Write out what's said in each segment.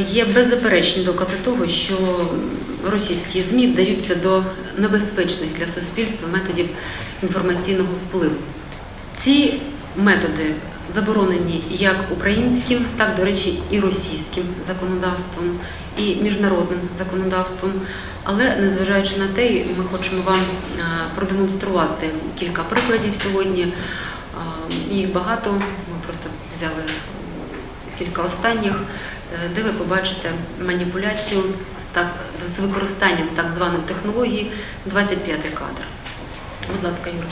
Є беззаперечні докази того, що російські ЗМІ вдаються до небезпечних для суспільства методів інформаційного впливу. Ці методи заборонені як українським, так, до речі, і російським законодавством, і міжнародним законодавством. Але незважаючи на те, ми хочемо вам е, продемонструвати кілька прикладів сьогодні. Е, Їх багато, ми просто взяли кілька останніх, де ви побачите маніпуляцію з, використанням так званої технології 25 кадр. Будь ласка, Юра.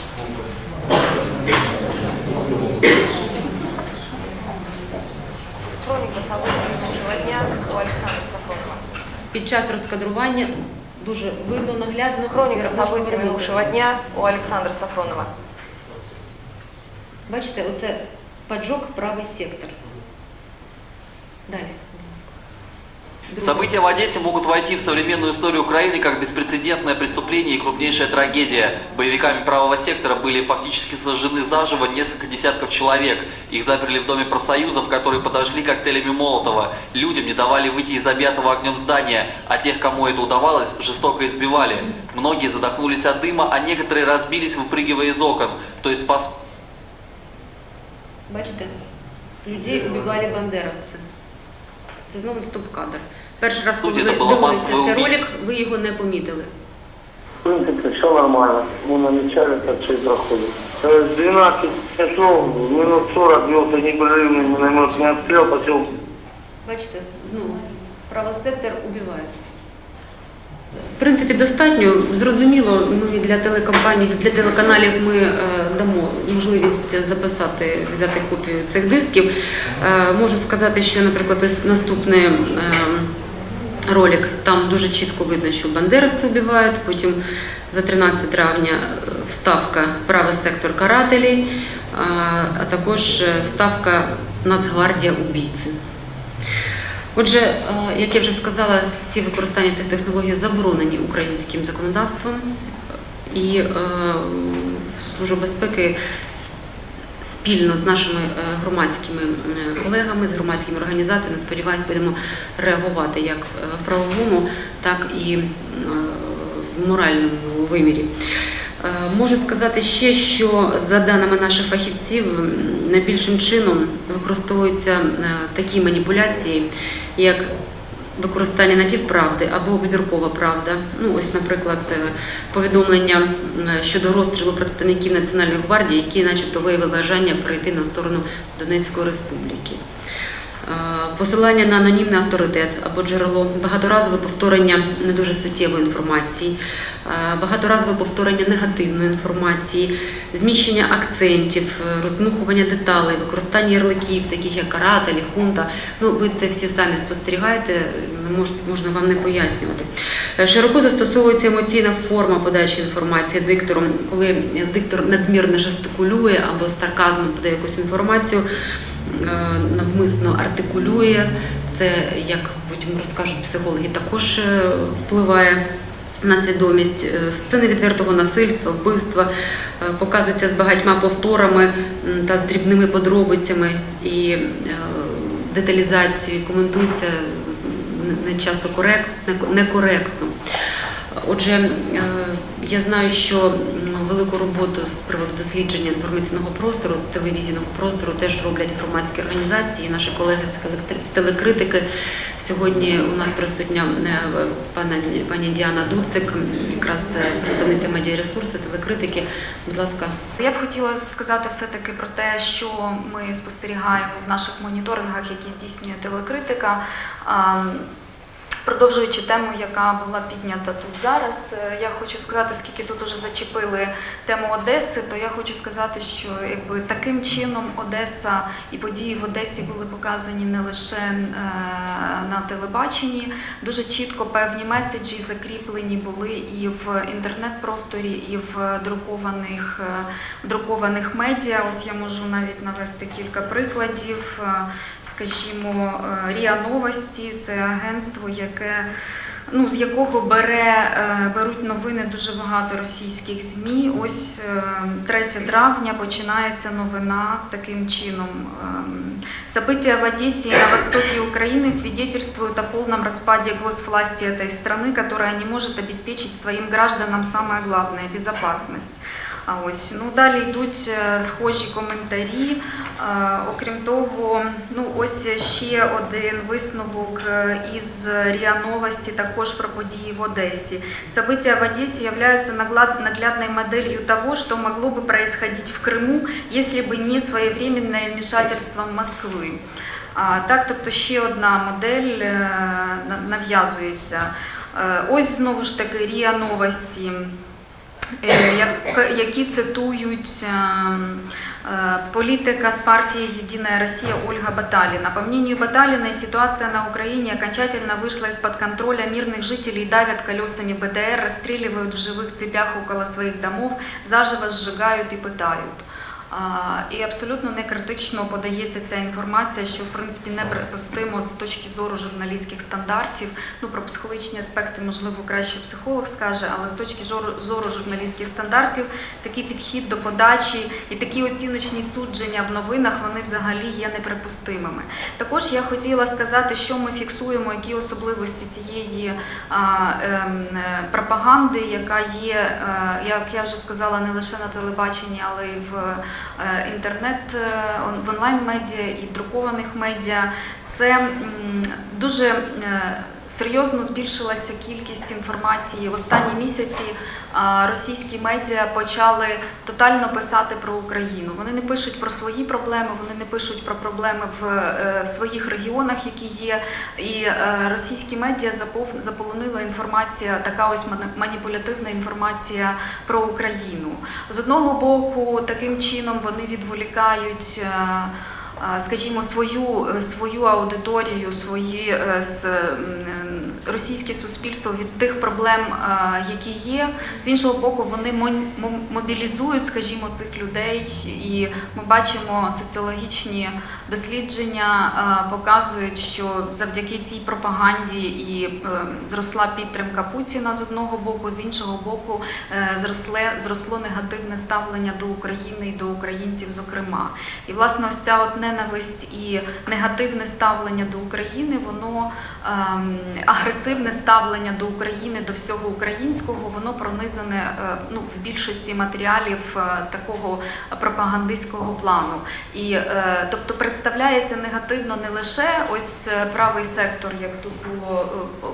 Событий минувшего дня у Александра Сафронова. Під час розкадрування дуже видно наглядно. Можеш событий минувшего дня у Александра Сафронова. Бачите, оце поджог правий сектор. Друге. События в Одессе могут войти в современную историю Украины как беспрецедентное преступление и крупнейшая трагедия. Боевиками правого сектора были фактически сожжены заживо несколько десятков человек. Их заперли в доме профсоюзов, которые подожгли коктейлями Молотова. Людям не давали выйти из объятого огнем здания, а тех, кому это удавалось, жестоко избивали. Многие задохнулись от дыма, а некоторые разбились, выпрыгивая из окон. То есть, по Бачите, людей убивали бандеровці. Це знову стоп-кадр. Перший раз, коли Тут ви це було дивилися масове цей вбивство. ролик, ви його не помітили. В принципе, все нормально. Мы намечали, как все и проходит. Э, С 12 часов, минут 40 велся непрерывный минометный обстрел поселка. Бачите, знову правий сектор убивають. В принципі, достатньо. Зрозуміло, ми для телекомпаній, для телеканалів ми е, дамо можливість записати, взяти копію цих дисків. Е, можу сказати, що, наприклад, ось наступний е, ролик, там дуже чітко видно, що бандеровці вбивають, потім за 13 травня е, вставка правий сектор карателі, а, а також е, вставка Нацгвардія убійці. Отже, е, як я вже сказала, ці використання цих технологій заборонені українським законодавством, і е, Служба безпеки спільно з нашими е, громадськими колегами, з громадськими організаціями, сподіваюся, будемо реагувати як в правовому, так і в моральному вимірі. Е, Можу сказати ще, що за даними наших фахівців, найбільшим чином використовуються е, такі маніпуляції, як використання напівправди або вибіркова правда. Ну, ось, наприклад, е, повідомлення щодо розстрілу представників Національної гвардії, які начебто виявили бажання перейти на сторону Донецької республіки. Посилання на анонімний авторитет або джерело, багаторазове повторення не дуже суттєвої інформації, е, багаторазове повторення негативної інформації, зміщення акцентів, е, роздмухування деталей, використання ярликів, таких як карателі, хунта. Ну, ви це всі самі спостерігаєте, можна вам не пояснювати. Е, Широко застосовується емоційна форма подачі інформації диктором, коли диктор надмірно жестикулює або з сарказмом подає якусь інформацію навмисно артикулює. Це, як потім розкажуть психологи, також е, впливає на свідомість. Е, Сцени відвертого насильства, вбивства е, показуються з багатьма повторами та з дрібними подробицями і е, деталізацією, коментуються не часто коректно, некоректно. Отже, е, я знаю, що велику роботу з приводу дослідження інформаційного простору, телевізійного простору теж роблять громадські організації, наші колеги з телекритики. Сьогодні у нас присутня е, пана пані Діана Дуцик, якраз е, представниця медіаресурсу, телекритики. Будь ласка, Я б хотіла сказати все-таки про те, що ми спостерігаємо в наших моніторингах, які здійснює телекритика. Продовжуючи тему, яка була піднята тут зараз, е, я хочу сказати, оскільки тут уже зачепили тему Одеси, то я хочу сказати, що якби таким чином Одеса і події в Одесі були показані не лише е, на телебаченні, дуже чітко певні меседжі закріплені були і в інтернет-просторі, і в друкованих, е, друкованих медіа. Ось я можу навіть навести кілька прикладів. Скажімо, РІА Новості це агентство, яке ну, з якого бере, е, беруть новини дуже багато російських ЗМІ. Ось е, 3 травня починається новина таким чином. Ем, События в Одессе и на востоке Украины свидетельствуют о полном распаде госвласти этой страны, которая не может обеспечить своим гражданам самое главное – безопасность. А ось ну далі йдуть е, схожі коментарі. Е, Окрім того, ну ось ще один висновок е, із РІА Новості, також про події в Одесі. События в Одессе являются наглад- наглядной моделью того, что могло бы происходить в Крыму, если бы не своевременное вмешательство Москви. А, Так, тобто ще одна модель е, на- нав'язується. Е, Ось знову ж таки РІА Новості. Е, як- які цитують ем, е, политика с партии «Единая Россия» Ольга Баталина. По мнению Баталиной, ситуация на Украине окончательно вышла из-под контроля. Мирных жителей давят колесами БТР, расстреливают в живых цепях около своих домов, заживо сжигают и пытают. І абсолютно не критично подається ця інформація, що в принципі неприпустимо з точки зору журналістських стандартів. Ну про психологічні аспекти, можливо, краще психолог скаже, але з точки зору, журналістських стандартів такий підхід до подачі і такі оціночні судження в новинах вони взагалі є неприпустимими. Також я хотіла сказати, що ми фіксуємо, які особливості цієї а, ем, е, пропаганди, яка є, е, як я вже сказала, не лише на телебаченні, але й в інтернет, е, в онлайн-медіа і в друкованих медіа. Це дуже е, серйозно збільшилася кількість інформації. В останні місяці російські медіа почали тотально писати про Україну. Вони не пишуть про свої проблеми, вони не пишуть про проблеми в е, своїх регіонах, які є. І е, російські медіа заполонила інформація, така ось маніпулятивна інформація про Україну. З одного боку, таким чином вони відволікають. Скажімо, свою, е, свою аудиторію, свої е, російське суспільство від тих проблем, е, які є. З іншого боку, вони мобілізують, скажімо, цих людей, і ми бачимо соціологічні дослідження показують, що завдяки цій пропаганді і зросла підтримка Путіна з одного боку, з іншого боку, зросле зросло негативне ставлення до України і до українців, зокрема. І власне ось ця от ненависть і негативне ставлення до України, воно агресивне ставлення до України, до всього українського, воно пронизане е, ну, в більшості матеріалів е, такого пропагандистського плану. І е, тобто представляється негативно не лише ось правий сектор, як тут було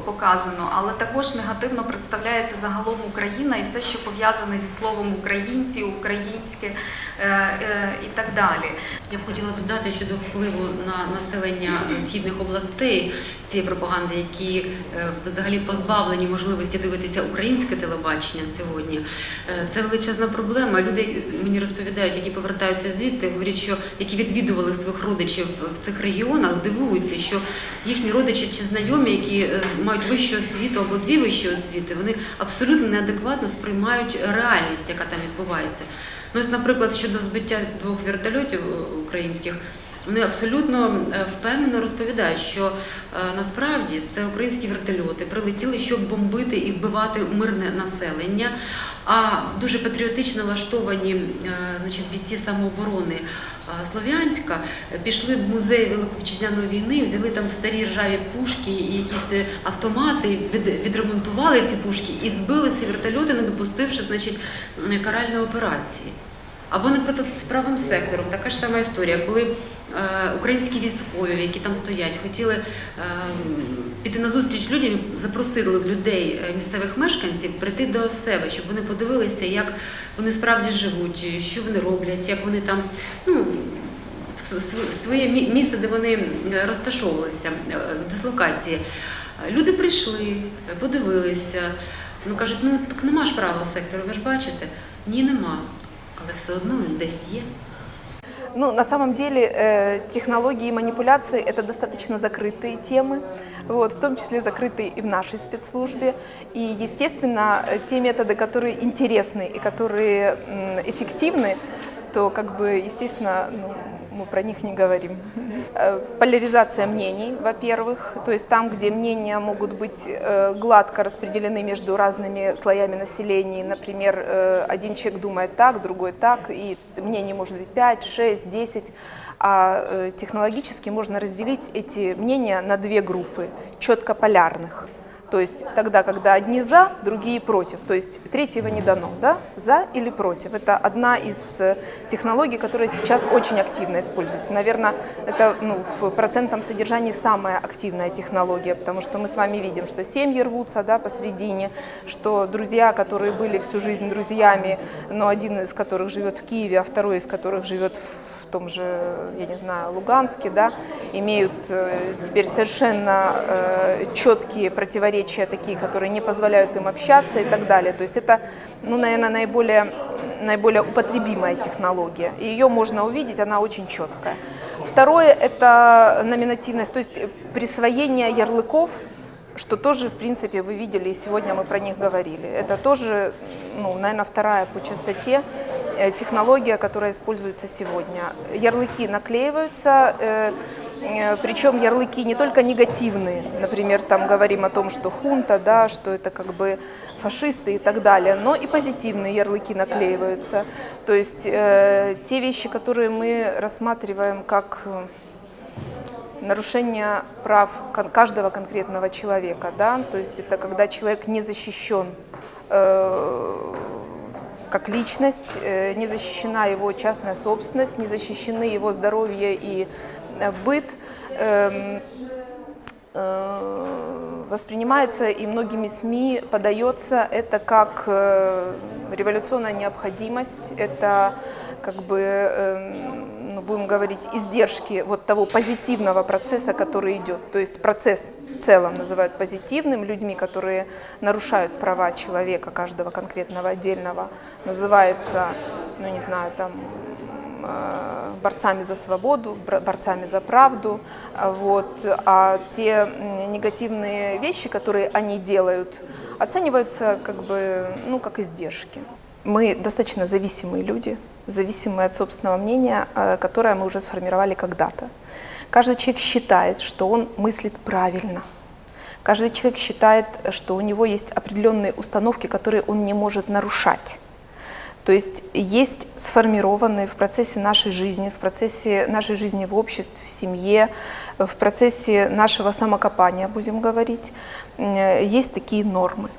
показано, але також негативно представляється загалом Україна і все, що пов'язане зі словом українці, українське і так далі. Я б хотіла додати щодо впливу на населення східних областей цієї пропаганди, які е, взагалі позбавлені можливості дивитися українське телебачення сьогодні. Е, Це величезна проблема. Люди мені розповідають, які повертаються звідти, говорять, що які відвідували своїх родичів в цих регіонах, дивуються, що їхні родичі чи знайомі, які е, мають вищу освіту або дві вищі освіти, вони абсолютно неадекватно сприймають реальність, яка там відбувається. Ну, ось, наприклад, щодо збиття двох вертольотів е, українських, вони абсолютно е, впевнено розповідають, що е, насправді це українські вертольоти прилетіли, щоб бомбити і вбивати мирне населення. А дуже патріотично влаштовані е, значить, бійці самооборони Слов'янська пішли в музей Великої Вітчизняної війни, взяли там старі ржаві пушки і якісь автомати, відремонтували ці пушки і збили ці вертольоти, не допустивши значить, каральної операції. Або, наприклад, з правим сектором така ж сама історія, коли е, українські військові, які там стоять, хотіли е, піти на зустріч людям, запросили людей, е, місцевих мешканців, прийти до себе, щоб вони подивилися, як вони справді живуть, що вони роблять, як вони там ну, своє місце, де вони розташовувалися, дислокації. Люди прийшли, подивилися. Ну кажуть, ну так нема ж правого сектору, ви ж бачите? Ні, нема Але все одно він десь є. Ну, на самом деле э, технологии и манипуляции – это достаточно закрытые темы, вот, в том числе закрытые и в нашей спецслужбе. И, естественно, э, те методы, которые интересны и которые м, эффективны, то, как бы, естественно, ну, мы про них не говорим. Э, Поляризация мнений, во-первых, то есть там, где мнения могут быть э, гладко распределены между разными слоями населения, например, э, один человек думает так, другой так, и мнений может быть 5, 6, 10, а э, технологически можно разделить эти мнения на две группы, четко полярных. То есть тогда, когда одни за, другие против. То есть третьего не дано, да? За или против. Это одна из э, технологий, которая сейчас очень активно используется. Наверное, это ну, в процентном содержании самая активная технология, потому что мы с вами видим, что семьи рвутся да, посередине, что друзья, которые были всю жизнь друзьями, но один из которых живет в Киеве, а второй из которых живет в в в том же, я не знаю, Луганске, да, имеют э, теперь совершенно э, четкие противоречия такие, которые не позволяют им общаться и так далее. То есть это, ну, наверное, наиболее, наиболее употребимая технология. И ее можно увидеть, она очень четкая. Второе – это номинативность, то есть присвоение ярлыков что тоже, в принципе, вы видели, и сегодня мы про них говорили. Это тоже, ну, наверное, вторая по частоте э, технология, которая используется сегодня. Ярлыки наклеиваются, э, э, причем ярлыки не только негативные, например, там говорим о том, что хунта, да, что это как бы фашисты и так далее, но и позитивные ярлыки наклеиваются. То есть э, те вещи, которые мы рассматриваем как э, нарушение прав каждого конкретного человека, да, то есть это когда человек не защищен э, как личность, э, не защищена его частная собственность, не защищены его здоровье и э, быт, эм, воспринимается и многими СМИ подается это как революционная необходимость, это как бы, эм, будем говорить, издержки вот того позитивного процесса, который идет. То есть процесс в целом называют позитивным, людьми, которые нарушают права человека, каждого конкретного отдельного, называется, ну не знаю, там э, борцами за свободу, борцами за правду, вот, а те негативные вещи, которые они делают, оцениваются как бы, ну, как издержки. Мы достаточно зависимые люди, зависимые от собственного мнения, э, которое мы уже сформировали когда-то. Каждый человек считает, что он мыслит правильно. Каждый человек считает, что у него есть определенные установки, которые он не может нарушать. То есть есть сформированные в процессе нашей жизни, в процессе нашей жизни в обществе, в семье, в процессе нашего самокопания, будем говорить, э, есть такие нормы.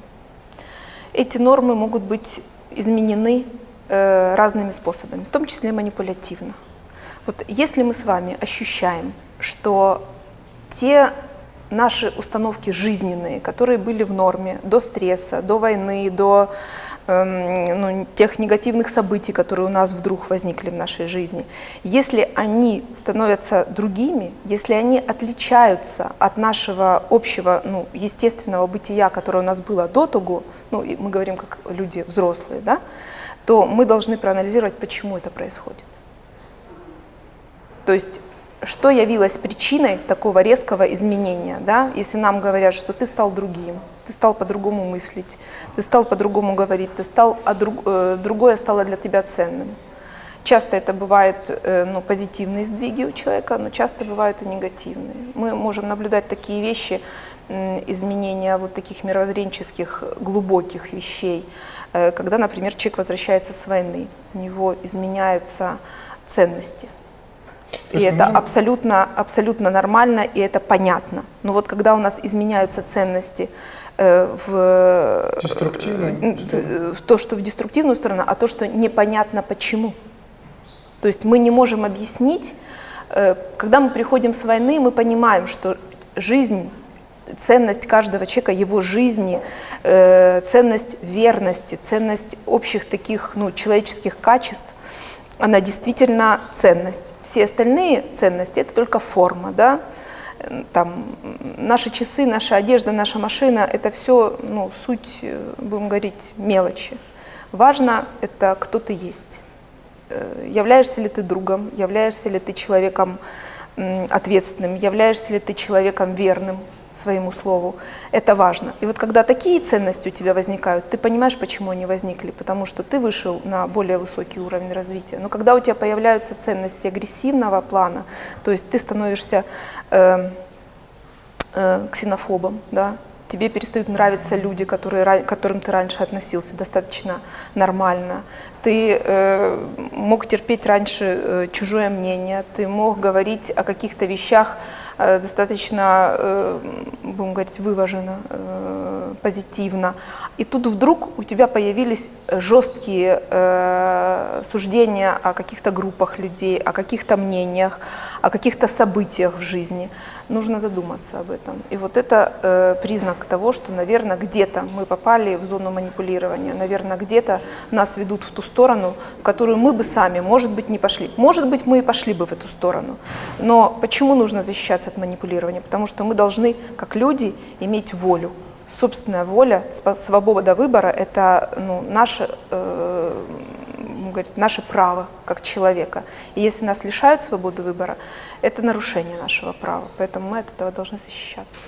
Эти нормы могут быть изменены разными способами, в том числе манипулятивно. Вот если мы с вами ощущаем, что те наши установки жизненные, которые были в норме до стресса, до войны, до эм, ну, тех негативных событий, которые у нас вдруг возникли в нашей жизни, если они становятся другими, если они отличаются от нашего общего, ну, естественного бытия, которое у нас было до того, ну, мы говорим как люди взрослые, да, то мы должны проанализировать, почему это происходит. То есть что явилось причиной такого резкого изменения, да? если нам говорят, что ты стал другим, ты стал по-другому мыслить, ты стал по-другому говорить, ты стал, а друг- э, другое стало для тебя ценным. Часто это бывает э, ну, позитивные сдвиги у человека, но часто бывают и негативные. Мы можем наблюдать такие вещи, изменения вот таких мировоззренческих глубоких вещей, э, когда, например, человек возвращается с войны, у него изменяются ценности. И есть это мы- абсолютно, абсолютно нормально, и это понятно. Но вот когда у нас изменяются ценности э, в, э, в то, что в деструктивную сторону, а то, что непонятно почему. То есть мы не можем объяснить, э, когда мы приходим с войны, мы понимаем, что жизнь, ценность каждого человека, его жизни, э, ценность верности, ценность общих таких ну, человеческих качеств, она действительно ценность. Все остальные ценности это только форма, да. Там наши часы, наша одежда, наша машина это все, ну, суть, э, будем говорить, мелочи. Важно это кто ты есть. Э, Являешься ли ты другом, являешься ли ты человеком ответственным, являешься ли ты человеком верным, своему слову. Это важно. И вот когда такие ценности у тебя возникают, ты понимаешь, почему они возникли, потому что ты вышел на более высокий уровень развития. Но когда у тебя появляются ценности агрессивного плана, то есть ты становишься э, э, ксенофобом, да, тебе перестают нравиться люди, которые, ра- к которым ты раньше относился достаточно нормально. Ты э, мог терпеть раньше э, чужое мнение, ты мог говорить о каких-то вещах э, достаточно, э, будем говорить, вываженно, э, позитивно. И тут вдруг у тебя появились жесткие э, суждения о каких-то группах людей, о каких-то мнениях, о каких-то событиях в жизни. Нужно задуматься об этом. И вот это э, признак того, что, наверное, где-то мы попали в зону манипулирования, наверное, где-то нас ведут в ту сторону, в которую мы бы сами, может быть, не пошли. Может быть, мы и пошли бы в эту сторону. Но почему нужно защищаться от манипулирования? Потому что мы должны, как люди, иметь волю. Собственная воля, спо- свобода выбора – это ну, наше, э, м, говорит, наше право как человека. И если нас лишают свободы выбора, это нарушение нашего права. Поэтому мы от этого должны защищаться.